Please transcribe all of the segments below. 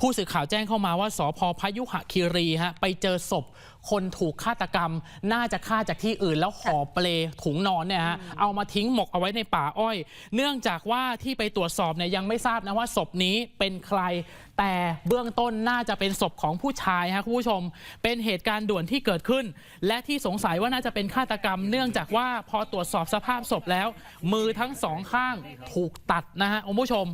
ผู้สื่อข่าวแจ้งเข้ามาว่าสพพยุหคีรีฮะไปเจอศพ คนถูกฆาตกรรม น่าจะฆ่าจากที่อื่น แล้วห่อเปลถุงนอนเนี่ยฮะเอามาทิ้งหมกเอาไว้ในป่าอ้อย เนื่องจากว่าที่ไปตรวจสอบเนี่ยยังไม่ทราบนะว่าศพนี้เป็นใคร แต่เบื้องต้นน่าจะเป็นศพของผู้ชายฮะคุณผู้ชม เป็นเหตุการณ์ด่วนที่เกิดขึ้น และที่สงสัยว่าน่าจะเป็นฆาตกรรม เนื่องจากว่าพอตรวจสอบสภาพศพแล้ว มือทั้งสองข้างถูกตัดนะฮะคุณผู้ชม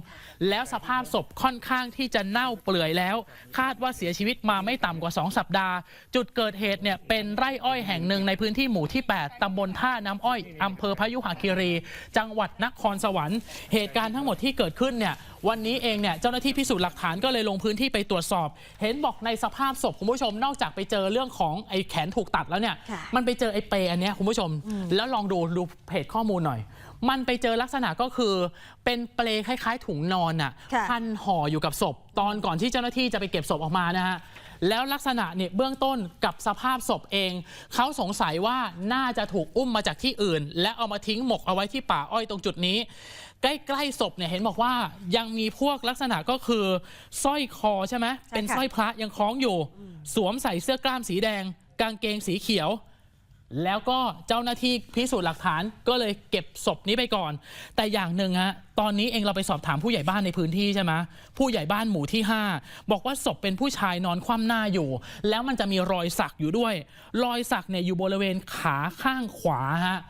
แล้วสภาพศพค่อนข้างที่จะเน่าเปื่อยแล้ว คาดว่าเสียชีวิตมาไม่ต่ำกว่า 2 สัปดาห์ จุดเกิดเหตุเนี่ยเป็นไร่อ้อยแห่งหนึ่งในพื้นที่หมู่ที่ 8ตำบลท่าน้ำอ้อยอำเภอพยุหคีรี จังหวัดนครสวรรค์ เหตุการณ์ทั้งหมดที่เกิดขึ้นเนี่ย วันนี้เองเนี่ยเจ้าหน้าที่พิสูจน์หลักฐานก็เลยลงพื้นที่ไปตรวจสอบ เห็นบอกในสภาพศพคุณผู้ชมนอกจากไปเจอเรื่องของไอ้แขนถูกตัดแล้วเนี่ยค่ะมันไปเจอไอ้เปรอันเนี้ยคุณผู้ชม แล้วลองดูดูเพจข้อมูลหน่อย มันไปเจอลักษณะก็คือ เป็นเปลคล้าย ๆ ถุงนอนอะค่ะพันห่ออยู่กับศพ ตอนก่อนที่เจ้าหน้าที่จะไปเก็บศพออกมานะฮะแล้วลักษณะเนี่ยเบื้องต้นกับสภาพศพเอง เขาสงสัยว่าน่าจะถูกอุ้มมาจากที่อื่น และเอามาทิ้งหมกเอาไว้ที่ป่าอ้อยตรงจุดนี้ ใกล้ๆศพเนี่ยเห็นบอกว่ายังมีพวกลักษณะก็คือสร้อยคอใช่ไหมใช่ค่ะเป็นสร้อยพระยังคล้องอยู่ สวมใส่เสื้อกล้ามสีแดง กางเกงสีเขียว แล้วก็เจ้าหน้าที่พิสูจน์หลักฐานก็เลยเก็บศพนี้ไปก่อน แต่อย่างหนึ่งฮะตอนนี้เองเราไปสอบถามผู้ใหญ่บ้านในพื้นที่ใช่ไหมผู้ใหญ่บ้านหมู่ที่ 5 บอกว่าศพเป็นผู้ชายนอนคว่ำหน้าอยู่ แล้วมันจะมีรอยสักอยู่ด้วย รอยสักเนี่ยอยู่บริเวณขาข้างขวาฮะ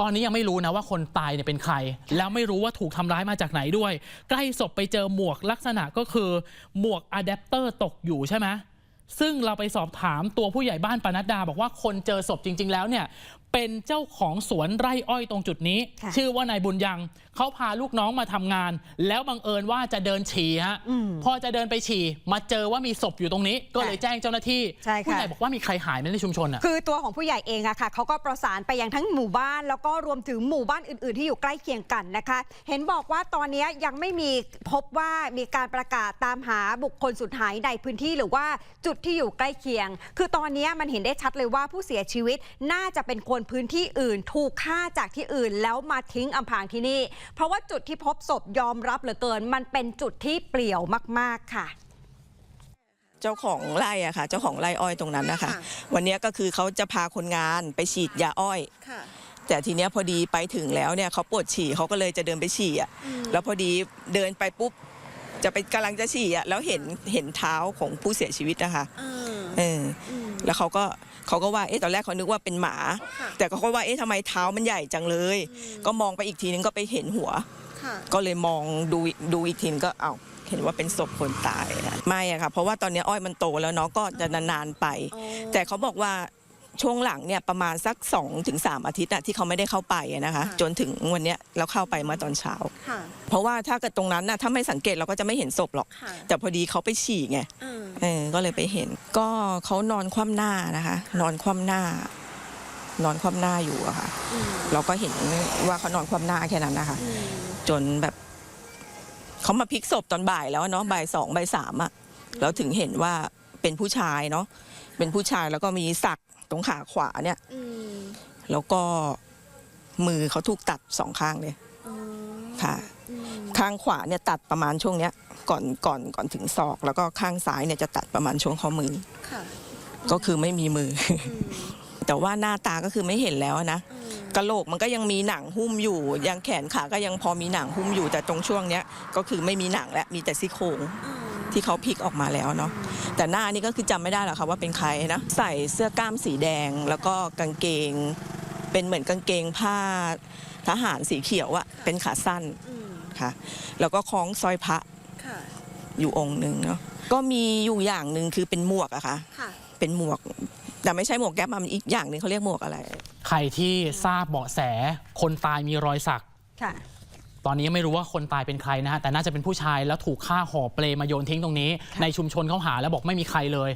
ตอนนี้ยังไม่รู้นะว่าคนตายเนี่ยเป็นใคร แล้วไม่รู้ว่าถูกทำร้ายมาจากไหนด้วย ใกล้ศพไปเจอหมวกลักษณะก็คือหมวกอะแดปเตอร์ตกอยู่ใช่ไหม ซึ่งเราไปสอบถามตัวผู้ใหญ่บ้านปนัดดา บอกว่าคนเจอศพจริง ๆ แล้วเนี่ยเป็นเจ้าของสวนไร่อ้อยตรงจุดนี้ ค่ะ ชื่อว่านายบุญยังเขาพาลูกน้องมาทำงาน แล้วบังเอิญว่าจะเดินฉี่ฮะอืม พอจะเดินไปฉี่มาเจอว่ามีศพอยู่ตรงนี้ ก็เลยค่ะแจ้งเจ้าหน้าที่ใช่ค่ะ ผู้ใหญ่บอกว่ามีใครหายไหมในชุมชนอะ คือตัวของผู้ใหญ่เองอะค่ะเขาก็ประสานไปยังทั้งหมู่บ้าน แล้วก็รวมถึงหมู่บ้านอื่น ๆ ที่อยู่ใกล้เคียงกันนะคะ เห็นบอกว่าตอนนี้ยังไม่มีพบว่ามีการประกาศตามหาบุคคลสุดหายในพื้นที่หรือว่าจุดที่อยู่ใกล้เคียง คือตอนนี้มันเห็นได้ชัดเลยว่าผู้เสียชีวิตน่าจะเป็นคนพื้นที่อื่น ถูกฆ่าจากที่อื่นแล้วมาทิ้งอำพรางที่นี่ เพราะว่าจุดที่พบศพยอมรับเหลือเกิน มันเป็นจุดที่เปลี่ยวมาก ๆ ค่ะเจ้าของไร่อะค่ะ เจ้าของไร่อ้อยตรงนั้นนะคะค่ะวันเนี้ยก็คือเขาจะพาคนงานไปฉีดยาอ้อยค่ะแต่ทีเนี้ยพอดีไปถึงแล้วเนี่ยเขาปวดฉี่เขาก็เลยจะเดินไปฉี่อะแล้วพอดีเดินไปปุ๊บ จะไปกำลังจะฉี่อะแล้วเห็นเห็นเท้าของผู้เสียชีวิตนะคะเออเอออืม แล้วเขาก็เขาก็ว่าเอ๊ะตอนแรกเขานึกว่าเป็นหมา ค่ะ แต่เขาก็ว่าเอ๊ะทำไมเท้ามันใหญ่จังเลย ก็มองไปอีกทีนึงก็ไปเห็นหัว ค่ะก็เลยมองดูดูอีกทีนึงก็เอาเห็นว่าเป็นศพคนตายอะไม่อะค่ะเพราะว่าตอนนี้อ้อยมันโตแล้วเนาะก็จะนานๆไป อ๋อแต่เขาบอกว่า ช่วงหลังเนี่ยประมาณสัก2อถึงสอาทิตย์อะที่เขาไม่ได้เข้าไปอะนะคะ จนถึงวันเนี้ยเราเข้าไปเมื่อตอนเช้า ค่ะ เพราะว่าถ้าเกิดตรงนั้นน่ะถ้าไม่สังเกตเราก็จะไม่เห็นศพหรอก ค่ะ แต่พอดีเขาไปฉี่ไงเออเออก็เลยไปเห็น ก็เขานอนคว่ำหน้านะคะ นอนคว่ำหน้า นอนคว่ำหน้าอยู่อะค่ะ อืมเราก็เห็นว่าเขานอนคว่ำหน้าแค่นั้นนะคะ อืมจนแบบเขามาพลิกศพตอนบ่ายแล้วอะเนาะบ่ายสองบ่ายสามอะแล้วถึงเห็นว่าเป็นผู้ชายเนาะเป็นผู้ชายแล้วก็มีสัก ตรงขาขวาเนี่ยอืมแล้วก็มือเขาถูกตัดสองข้างเลยอ๋อค่ะ อืมข้างขวาเนี่ยตัดประมาณช่วงเนี้ยก่อนก่อนก่อนถึงศอก แล้วก็ข้างซ้ายเนี่ยจะตัดประมาณช่วงข้อมือ ค่ะก็คือไม่มีมือ อืมแต่ว่าหน้าตาก็คือไม่เห็นแล้วนะอืมกะโหลกมันก็ยังมีหนังหุ้มอยู่ ยังแขนขาก็ยังพอมีหนังหุ้มอยู่แต่ตรงช่วงเนี้ยก็คือไม่มีหนังแล้วมีแต่ซี่โครงอืม ที่เขาพลิกออกมาแล้วเนาะแต่หน้านี่ก็คือจำไม่ได้หรอกค่ะว่าเป็นใครนะใส่เสื้อกล้ามสีแดง แล้วก็กางเกง เป็นเหมือนกางเกงผ้าทหารสีเขียวอะเป็นขาสั้นอืมค่ะ แล้วก็คล้องสร้อยพระค่ะอยู่องค์หนึ่งเนาะก็มีอยู่อย่างหนึ่งคือเป็นหมวกอะค่ะค่ะ เป็นหมวก แต่ไม่ใช่หมวกแก๊ปมันอีกอย่างหนึ่งเขาเรียกหมวกอะไร ใครที่ทราบเบาะแสคนตายมีรอยสักค่ะ ตอนนี้ยังไม่รู้ว่าคนตายเป็นใครนะฮะแต่น่าจะเป็นผู้ชายแล้วถูกฆ่าห่อเปลมาโยนทิ้งตรงนี้ ในชุมชนเขาหาแล้วบอกไม่มีใครเลย